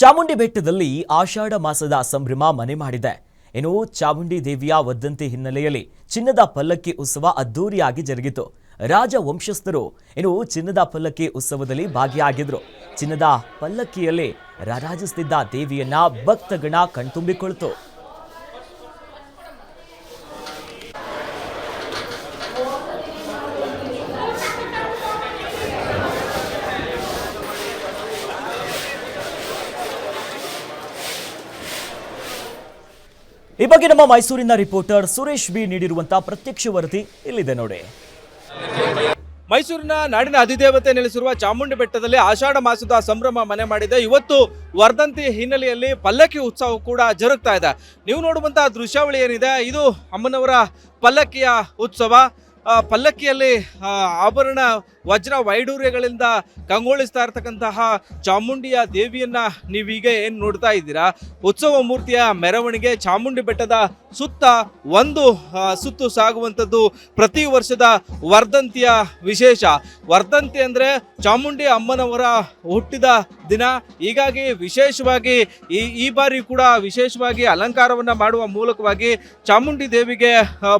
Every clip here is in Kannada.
ಚಾಮುಂಡಿ ಬೆಟ್ಟದಲ್ಲಿ ಆಷಾಢ ಮಾಸದ ಸಂಭ್ರಮ ಮನೆ ಮಾಡಿದೆ. ಇನ್ನು ಚಾಮುಂಡಿ ದೇವಿಯ ವದ್ದಂತಿ ಹಿನ್ನೆಲೆಯಲ್ಲಿ ಚಿನ್ನದ ಪಲ್ಲಕ್ಕಿ ಉತ್ಸವ ಅದ್ದೂರಿಯಾಗಿ ಜರುಗಿತು. ರಾಜ ವಂಶಸ್ಥರು ಇನ್ನು ಚಿನ್ನದ ಪಲ್ಲಕ್ಕಿ ಉತ್ಸವದಲ್ಲಿ ಭಾಗಿಯಾಗಿದ್ರು. ಚಿನ್ನದ ಪಲ್ಲಕ್ಕಿಯಲ್ಲಿ ರಾರಾಜಿಸುತ್ತಿದ್ದ ದೇವಿಯನ್ನ ಭಕ್ತಗಣ ಕಣ್ತುಂಬಿಕೊಳ್ತು. ಈ ಬಗ್ಗೆ ನಮ್ಮ ಮೈಸೂರಿನ ರಿಪೋರ್ಟರ್ ಸುರೇಶ್ ಬಿ ನೀಡಿರುವಂತಹ ಪ್ರತ್ಯಕ್ಷ ವರದಿ ಇಲ್ಲಿದೆ ನೋಡಿ. ಮೈಸೂರಿನ ನಾಡಿನ ಅಧಿದೇವತೆ ನೆಲೆಸಿರುವ ಚಾಮುಂಡಿ ಬೆಟ್ಟದಲ್ಲಿ ಆಷಾಢ ಮಾಸದ ಸಂಭ್ರಮ ಮನೆ ಮಾಡಿದೆ. ಇವತ್ತು ವರ್ಧಂತಿ ಹಿನ್ನೆಲೆಯಲ್ಲಿ ಪಲ್ಲಕ್ಕಿ ಉತ್ಸವ ಕೂಡ ಜರುಗ್ತಾ ಇದೆ. ನೀವು ನೋಡುವಂತಹ ದೃಶ್ಯಾವಳಿ ಏನಿದೆ? ಇದು ಅಮ್ಮನವರ ಪಲ್ಲಕ್ಕಿಯ ಉತ್ಸವ. ಪಲ್ಲಕ್ಕಿಯಲ್ಲಿ ಆಭರಣ ವಜ್ರ ವೈಡೂರ್ಯಗಳಿಂದ ಕಂಗೊಳಿಸ್ತಾ ಇರ್ತಕ್ಕಂತಹ ಚಾಮುಂಡಿಯ ದೇವಿಯನ್ನ ನೀವೀಗ ಏನು ನೋಡ್ತಾ ಇದ್ದೀರಾ? ಉತ್ಸವ ಮೂರ್ತಿಯ ಮೆರವಣಿಗೆ ಚಾಮುಂಡಿ ಬೆಟ್ಟದ ಸುತ್ತ ಒಂದು ಸುತ್ತು ಸಾಗುವಂಥದ್ದು ಪ್ರತಿ ವರ್ಷದ ವರ್ಧಂತಿಯ ವಿಶೇಷ. ವರ್ಧಂತಿ ಅಂದರೆ ಚಾಮುಂಡಿ ಅಮ್ಮನವರ ಹುಟ್ಟಿದ ದಿನ. ಹೀಗಾಗಿ ವಿಶೇಷವಾಗಿ ಈ ಈ ಬಾರಿ ಕೂಡ ವಿಶೇಷವಾಗಿ ಅಲಂಕಾರವನ್ನು ಮಾಡುವ ಮೂಲಕವಾಗಿ ಚಾಮುಂಡಿ ದೇವಿಗೆ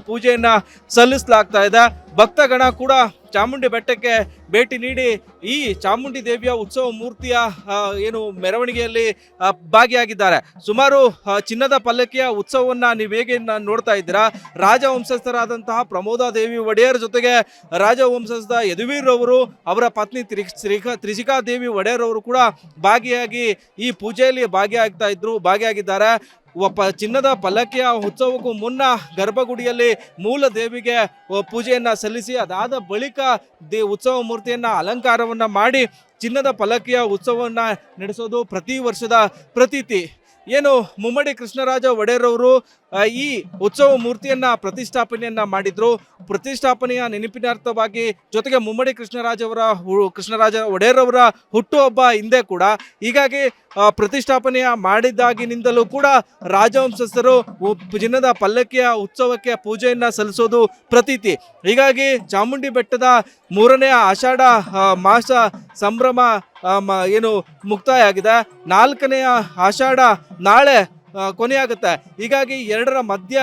ಪೂಜೆಯನ್ನು ಸಲ್ಲಿಸಲಾಗ್ತಾ ಇದೆ. ಭಕ್ತಗಣ ಕೂಡ ಚಾಮುಂಡಿ ಬೆಟ್ಟಕ್ಕೆ ಭೇಟಿ ನೀಡಿ ಈ ಚಾಮುಂಡಿ ದೇವಿಯ ಉತ್ಸವ ಮೂರ್ತಿಯ ಏನು ಮೆರವಣಿಗೆಯಲ್ಲಿ ಭಾಗಿಯಾಗಿದ್ದಾರೆ. ಸುಮಾರು ಚಿನ್ನದ ಪಲ್ಲಕ್ಕಿಯ ಉತ್ಸವವನ್ನ ನೀವು ಹೇಗೆ ನೋಡ್ತಾ ಇದ್ದೀರಾ? ರಾಜವಂಶಸ್ಥರಾದಂತಹ ಪ್ರಮೋದಾ ದೇವಿ ಒಡೆಯರ್ ಜೊತೆಗೆ ರಾಜವಂಶಸ್ಥ ಯದುವೀರ್ ಅವರು, ಅವರ ಪತ್ನಿ ತ್ರಿ ದೇವಿ ಒಡೆಯರ್ ಅವರು ಕೂಡ ಭಾಗಿಯಾಗಿ ಈ ಪೂಜೆಯಲ್ಲಿ ಭಾಗಿಯಾಗ್ತಾ ಇದ್ರು, ಭಾಗಿಯಾಗಿದ್ದಾರೆ. ಒಬ್ಬ ಚಿನ್ನದ ಪಲ್ಲಕ್ಕಿಯ ಉತ್ಸವಕ್ಕೂ ಮುನ್ನ ಗರ್ಭಗುಡಿಯಲ್ಲಿ ಮೂಲ ದೇವಿಗೆ ಪೂಜೆಯನ್ನು ಸಲ್ಲಿಸಿ ಅದಾದ ಬಳಿಕ ದೇ ಉತ್ಸವ ಮೂರ್ತಿಯನ್ನ ಅಲಂಕಾರವನ್ನ ಮಾಡಿ ಚಿನ್ನದ ಪಲ್ಲಕ್ಕಿಯ ಉತ್ಸವವನ್ನು ನಡೆಸೋದು ಪ್ರತಿ ವರ್ಷದ ಪ್ರತೀತಿ. ಏನು ಮುಮ್ಮಡಿ ಕೃಷ್ಣರಾಜ ಒಡೆಯರವರು ಈ ಉತ್ಸವ ಮೂರ್ತಿಯನ್ನ ಪ್ರತಿಷ್ಠಾಪನೆಯನ್ನ ಮಾಡಿದ್ರು. ಪ್ರತಿಷ್ಠಾಪನೆಯ ನೆನಪಿನಾರ್ಥವಾಗಿ ಜೊತೆಗೆ ಮುಮ್ಮಡಿ ಕೃಷ್ಣರಾಜ ಅವರ ಕೃಷ್ಣರಾಜ ಒಡೆಯರವರ ಹುಟ್ಟುಹಬ್ಬ ಹಿಂದೆ ಕೂಡ, ಹೀಗಾಗಿ ಪ್ರತಿಷ್ಠಾಪನೆಯ ಮಾಡಿದಾಗಿನಿಂದಲೂ ಕೂಡ ರಾಜವಂಶಸ್ಥರು ಜಿನ್ನದ ಪಲ್ಲಕ್ಕಿಯ ಉತ್ಸವಕ್ಕೆ ಪೂಜೆಯನ್ನ ಸಲ್ಲಿಸೋದು ಪ್ರತೀತಿ. ಹೀಗಾಗಿ ಚಾಮುಂಡಿ ಬೆಟ್ಟದ ಮೂರನೇ ಆಷಾಢ ಮಾಸ ಸಂಭ್ರಮ ಏನು ಮುಕ್ತಾಯ ಆಗಿದೆ ನಾಲ್ಕನೆಯ ಆಷಾಢ ನಾಳೆ ಕೊನೆಯಾಗುತ್ತೆ. ಹೀಗಾಗಿ ಎರಡರ ಮಧ್ಯ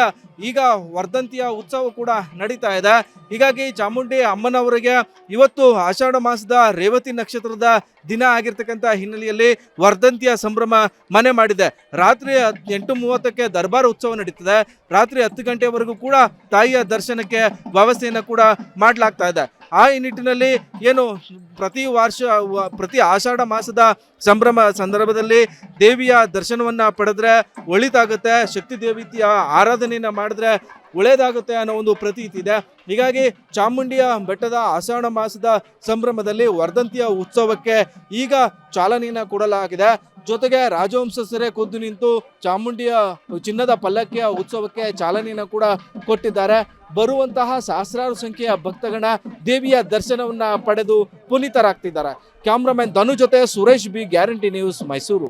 ಈಗ ವರ್ಧಂತಿಯ ಉತ್ಸವ ಕೂಡ ನಡೀತಾ ಇದೆ. ಹೀಗಾಗಿ ಚಾಮುಂಡಿ ಅಮ್ಮನವರಿಗೆ ಇವತ್ತು ಆಷಾಢ ಮಾಸದ ರೇವತಿ ನಕ್ಷತ್ರದ ದಿನ ಆಗಿರ್ತಕ್ಕಂಥ ಹಿನ್ನೆಲೆಯಲ್ಲಿ ವರ್ಧಂತಿಯ ಸಂಭ್ರಮ ಮನೆ ಮಾಡಿದೆ. ರಾತ್ರಿ ಎಂಟು ಮೂವತ್ತಕ್ಕೆ ದರ್ಬಾರ್ ಉತ್ಸವ ನಡೀತದೆ. ರಾತ್ರಿ ಹತ್ತು ಗಂಟೆವರೆಗೂ ಕೂಡ ತಾಯಿಯ ದರ್ಶನಕ್ಕೆ ವ್ಯವಸ್ಥೆಯನ್ನು ಕೂಡ ಮಾಡಲಾಗ್ತಾ ಇದೆ. ಆ ನಿಟ್ಟಿನಲ್ಲಿ ಏನು ಪ್ರತಿ ವರ್ಷ, ಪ್ರತಿ ಆಷಾಢ ಮಾಸದ ಸಂಭ್ರಮ ಸಂದರ್ಭದಲ್ಲಿ ದೇವಿಯ ದರ್ಶನವನ್ನ ಪಡೆದ್ರೆ ಒಳಿತಾಗುತ್ತೆ ಶಕ್ತಿ ದೇವಿಯ ಆರಾಧನೆಯನ್ನ ಮಾಡಿದ್ರೆ ಒಳ್ಳೇದಾಗುತ್ತೆ ಅನ್ನೋ ಒಂದು ಪ್ರತೀತಿ ಇದೆ. ಹೀಗಾಗಿ ಚಾಮುಂಡಿಯ ಬೆಟ್ಟದ ಆಷಾಢ ಮಾಸದ ಸಂಭ್ರಮದಲ್ಲಿ ವರ್ಧಂತಿಯ ಉತ್ಸವಕ್ಕೆ ಈಗ ಚಾಲನೆಯನ್ನು ಕೊಡಲಾಗಿದೆ. ಜೊತೆಗೆ ರಾಜವಂಶಸ್ಥರೇ ಖುದ್ದು ನಿಂತು ಚಾಮುಂಡಿಯ ಚಿನ್ನದ ಪಲ್ಲಕ್ಕಿಯ ಉತ್ಸವಕ್ಕೆ ಚಾಲನೆಯನ್ನು ಕೂಡ ಕೊಟ್ಟಿದ್ದಾರೆ. ಬರುವಂತಹ ಸಹಸ್ರಾರು ಸಂಖ್ಯೆಯ ಭಕ್ತಗಣ ದೇವಿಯ ದರ್ಶನವನ್ನ ಪಡೆದು ಪುನೀತರಾಗ್ತಿದ್ದಾರೆ. ಕ್ಯಾಮ್ರಾಮನ್ ಧನು ಜೊತೆ Suresh B guarantee news Mysuru.